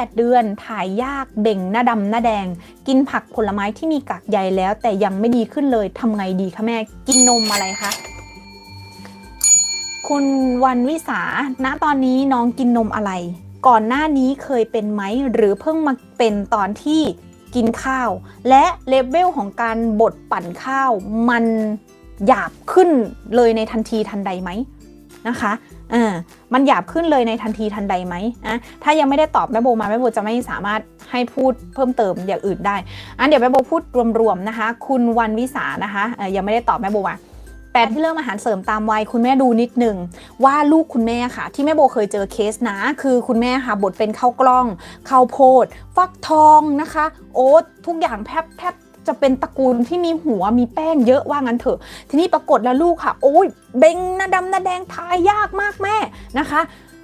8 เดือน ถ่ายยากเบ่งหน้าดำหน้าแดง กินผักผลไม้ที่มีกากใยแล้ว แต่ยังไม่ดีขึ้นเลยทำไงดีคะแม่ กินนมอะไรคะคุณวันวิสา ณ ตอนนี้น้องกินนมอะไร ก่อนหน้านี้เคยเป็นไหม หรือเพิ่งมาเป็นตอนที่กินข้าว และเลเวลของการบดปั่นข้าว มันหยาบขึ้นเลยในทันทีทันใดไหมนะคะ ออมันหยาบขึ้นเลยในทันทีทันใดไหมอะถ้ายังไม่ได้ตอบแม่โบมาแม่โบจะไม่สามารถให้พูดเพิ่มเติมอย่างอื่นได้อันเดี๋ยวแม่โบพูดรวมๆนะคะ คุณวันวิสานะคะยังไม่ได้ตอบแม่โบมาแปดที่เริ่มอาหารเสริมตามวัยคุณแม่ดูนิดนึงว่าลูกคุณแม่ค่ะ ที่แม่โบเคยเจอเคสนะ คือคุณแม่ค่ะบดเป็นข้าวกล้องข้าวโพด ฟักทองนะคะ โอ๊ตทุกอย่างแทบแทบ จะเป็นตระกูลที่มีหัวมีแป้งเยอะว่างั้นเถอะ ทีนี้ปรากฏแล้วลูกค่ะ โอ้ยเบงหน้าดำหน้าแดงทายยากมากแม่นะคะ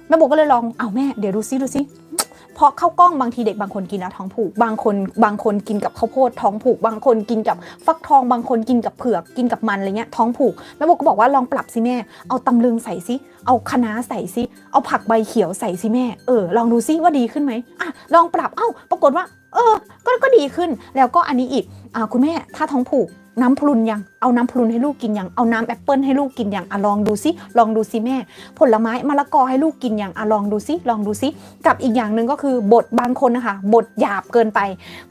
แม่โบก็เลยลองเอาแม่เดี๋ยวดูซิดูซิเพราะข้าวกล้องบางทีเด็กบางคนกินแล้วท้องผูก บางคนบางคนกินกับข้าวโพดท้องผูก บางคนกินกับฟักทองบางคนกินกับเผือกกินกับมันอะไรเงี้ยท้องผูกแม่โบก็บอกว่าลองปรับสิแม่ เอาตำลึงใส่ซิเอาคะน้าใส่ซิเอาผักใบเขียวใส่สิแม่เออลองดูซิว่าดีขึ้นไหมอะลองปรับเอ้าปรากฏว่า เออก็ก็ดีขึ้นแล้วก็อันนี้อีกอ่าคุณแม่ถ้าท้องผูกน้ำพรุนยัง เอาน้ำพรุนให้ลูกกินอยังเอาน้ำแอปเปิลให้ลูกกินอยังอะลองดูซิลองดูซิแม่ ผลไม้มะละกอให้ลูกกินอยังอะลองดูซิลองดูซิกับอีกอย่างหนึ่งก็คือบดบางคนนะคะบดหยาบเกินไป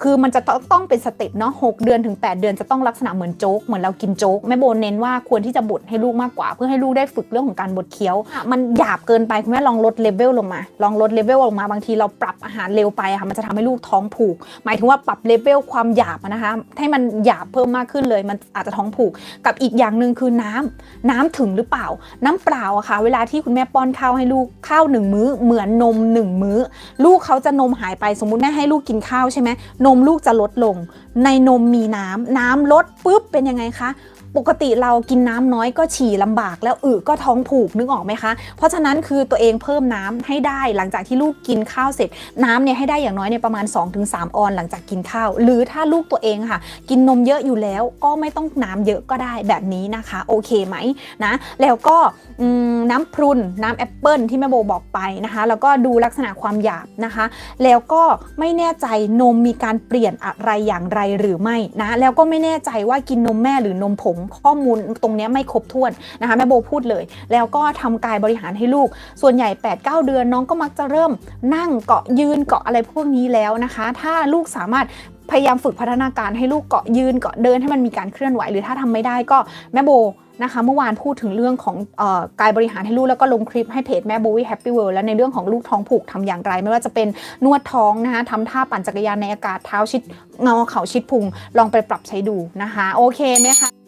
คือมันจะต้องต้องเป็นสเต็ปเนาะหกเดือนถึง 8 เดือนจะต้องลักษณะเหมือนโจ๊กเหมือนเรากินโจ๊กแม่โบเน้นว่าควรที่จะบดให้ลูกมากกว่า เพื่อให้ลูกได้ฝึกเรื่องของการบดเคี้ยว มันหยาบเกินไปคุณแม่ลองลดเลเวลลงมา ลองลดเลเวลลงมาบางทีเราปรับอาหารเร็วไปค่ะมันจะทำให้ลูกท้องผูก หมายถึงว่าปรับเลเวลความหยาบนะคะให้มันหยาบเพิ่มมากขึ้นเลย มันอาจจะท้องผูกกับอีกอย่างหนึ่งคือน้ำน้ำถึงหรือเปล่า น้ำเปล่าอะค่ะ เวลาที่คุณแม่ป้อนข้าวให้ลูกข้าวหนึ่งมื้อเหมือนนมหนึ่งมื้อ ลูกเขาจะนมหายไปสมมุติแม่ให้ลูกกินข้าวใช่ไหมนมลูกจะลดลง ในนมมีน้ำน้ำลดปุ๊บเป็นยังไงคะ ปกติเรากินน้ำน้อยก็ฉี่ลำบากแล้วอึก็ท้องผูกนึกออกไหมคะ เพราะฉะนั้นคือตัวเองเพิ่มน้ำให้ได้หลังจากที่ลูกกินข้าวเสร็จ น้ำเนี่ยให้ได้อย่างน้อยเนี่ยประมาณ 2-3 ออน หลังจากกินข้าว หรือถ้าลูกตัวเองค่ะ กินนมเยอะอยู่แล้วก็ไม่ต้องน้ำเยอะก็ได้แบบนี้นะคะ โอเคไหมนะแล้วก็น้ำพรุนน้ำแอปเปิลที่แม่โบบอกไปนะคะ แล้วก็ดูลักษณะความหยาบนะคะ แล้วก็ไม่แน่ใจนมมีการเปลี่ยนอะไรอย่างไรหรือไม่นะแล้วก็ไม่แน่ใจว่ากินนมแม่หรือนมผงข้อมูลตรงนี้ไม่ครบถ้วนนะคะแม่โบพูดเลย แล้วก็ทำกายบริหารให้ลูก ส่วนใหญ่ 8-9 เดือนน้องก็มักจะเริ่มนั่งเกาะยืนเกาะอะไรพวกนี้แล้วนะคะ ถ้าลูกสามารถพยายามฝึกพัฒนาการให้ลูกเกาะยืนเกาะเดินให้มันมีการเคลื่อนไหว หรือถ้าทำไม่ได้ก็แม่โบนะคะเมื่อวานพูดถึงเรื่องของออกายบริหารให้ลูกแล้วก็ลงคลิปให้เพจแม่โบวี่แฮปปี้เวิลด์แล้วในเรื่องของลูกท้องผูกทำอย่างไร ไม่ว่าจะเป็นนวดท้องนะคะทำท่าปั่นจักรยานในอากาศเท้าชิดเงาเข่าชิดพุงลองไปปรับใช้ดูนะคะ โอเคไหมคะ